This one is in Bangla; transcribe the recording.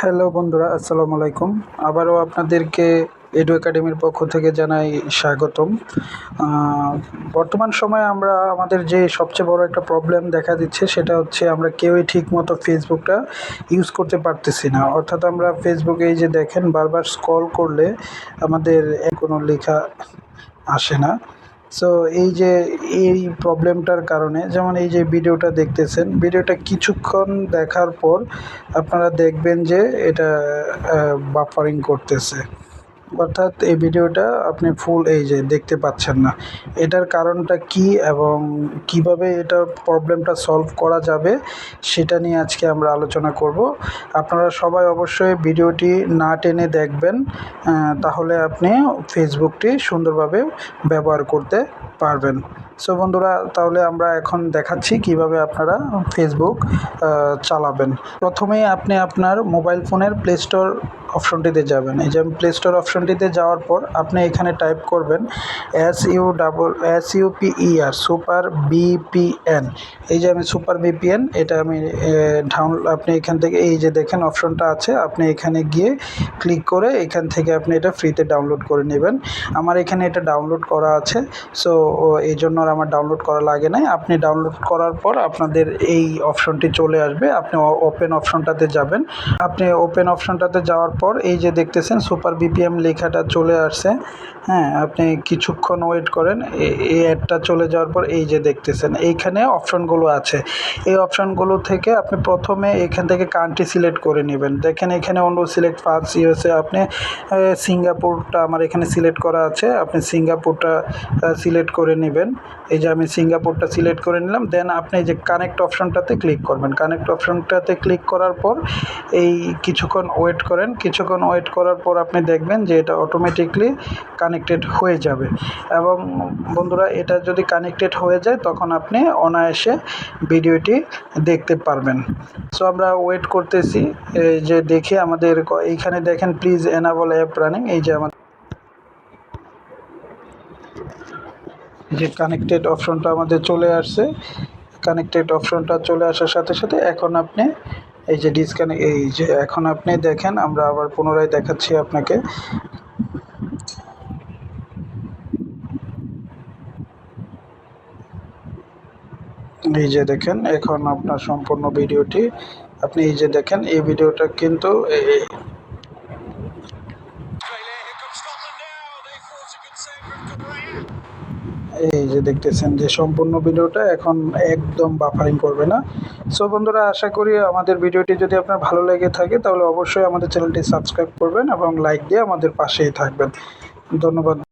হ্যালো বন্ধুরা, আসসালামু আলাইকুম। আবারও আপনাদেরকে এডু একাডেমির পক্ষ থেকে জানাই স্বাগতম। বর্তমান সময়ে আমরা আমাদের যে সবচেয়ে বড় একটা প্রবলেম দেখা দিচ্ছে, সেটা হচ্ছে আমরা কেউই ঠিক মতো ফেসবুকটা ইউজ করতে পারতেছি না। অর্থাৎ আমরা ফেসবুকে এই যে দেখেন, বারবার স্ক্রল করলে আমাদের কোনো লেখা আসে না। সো এই যে এই প্রবলেমটার কারণে, যেমন এই যে ভিডিওটা দেখতেছেন ভিডিওটা কিছুক্ষণ দেখার পর আপনারা দেখবেন যে এটা বাফারিং করতেছে। অর্থাৎ এই ভিডিওটা আপনি ফুল এই যে দেখতে পাচ্ছেন না। এটার কারণটা কি এবং কীভাবে এটা প্রবলেমটা সলভ করা যাবে, সেটা নিয়ে আজকে আমরা আলোচনা করব। আপনারা সবাই অবশ্যই ভিডিওটি না টেনে দেখবেন তাহলে আপনি ফেসবুকটি সুন্দরভাবে ব্যবহার করতে পারবেন। সো বন্ধুরা, তাহলে আমরা এখন দেখাচ্ছি কীভাবে আপনারা ফেসবুক চালাবেন। প্রথমেই আপনি আপনার মোবাইল ফোনের প্লে স্টোর অপশনটিতে যাবেন। এই যে প্লে স্টোর অপশনটিতে যাওয়ার পর আপনি এখানে টাইপ করবেন S U double S R super VPN এই যে আমি সুপার বিপিএন এটা আমি ডাউন আপনি এখান থেকে এই যে দেখেন অপশনটা আছে, আপনি এখানে গিয়ে ক্লিক করে এখান থেকে আপনি এটা ফ্রিতে ডাউনলোড করে নেবেন। আমার এখানে এটা ডাউনলোড করা আছে সো এই জন্য আর আমার ডাউনলোড করা লাগে নাই। আপনি ডাউনলোড করার পর আপনাদের এই অপশনটি চলে আসবে, আপনি ওপেন অপশনটাতে যাবেন। আপনি ওপেন অপশনটাতে যাওয়ার পর এই যে দেখতেছেন সুপার বিপিএম লেখাটা চলে আসছে। হ্যাঁ আপনি কিছুক্ষণ ওয়েট করেন এই অ্যাডটা চলে যাওয়ার পর এই যে দেখতেছেন, এইখানে অপশনগুলো আছে। এই অপশনগুলো থেকে আপনি প্রথমে এখান থেকে কান্ট্রি সিলেক্ট করে নেবেন। দেখেন এখানে অন্য সিলেক্ট ফার্স্ট ইউএসএ আপনি সিঙ্গাপুরটা আমার এখানে সিলেক্ট করা আছে, আপনি সিঙ্গাপুরটা সিলেক্ট করে নেবেন। এই যে আমি সিঙ্গাপুরটা সিলেক্ট করে নিলাম দেন আপনি যে কানেক্ট অপশনটাতে ক্লিক করবেন। কানেক্ট অপশনটাতে ক্লিক করার পর এই কিছুক্ষণ ওয়েট করেন কিছুক্ষণ ওয়েট করার পর আপনি দেখবেন যে এটা অটোমেটিকলি কানেক্টেড হয়ে যাবে। এবং বন্ধুরা, এটা যদি কানেক্টেড হয়ে যায়, তখন আপনি অনায়াসে ভিডিওটি দেখতে পারবেন। সো আমরা ওয়েট করতেছি। যে দেখে আমাদের এইখানে দেখেন প্লিজ এনাবল অ্যাপ রানিং এই যে আমাদের যে কানেক্টেড অপশনটা আমাদের চলে আসছে। কানেক্টেড অপশনটা চলে আসার সাথে সাথে এখন আপনি এই যে ডিসকানেক্ট এই যে এখন আপনি দেখেন, আমরা আবার পুনরায় দেখাচ্ছি আপনাকে। এই যে দেখেন, এখন আপনার সম্পূর্ণ ভিডিওটি, আপনি এই যে দেখেন, এই ভিডিওটা কিন্তু এই যে দেখতেছেন যে সম্পূর্ণ ভিডিওটা এখন একদম বাফারিং করবে না। সো বন্ধুরা, আশা করি আমাদের ভিডিওটি যদি আপনার ভালো লেগে থাকে, তাহলে অবশ্যই আমাদের চ্যানেলটি সাবস্ক্রাইব করবেন এবং লাইক দিয়ে আমাদের পাশেই থাকবেন। ধন্যবাদ।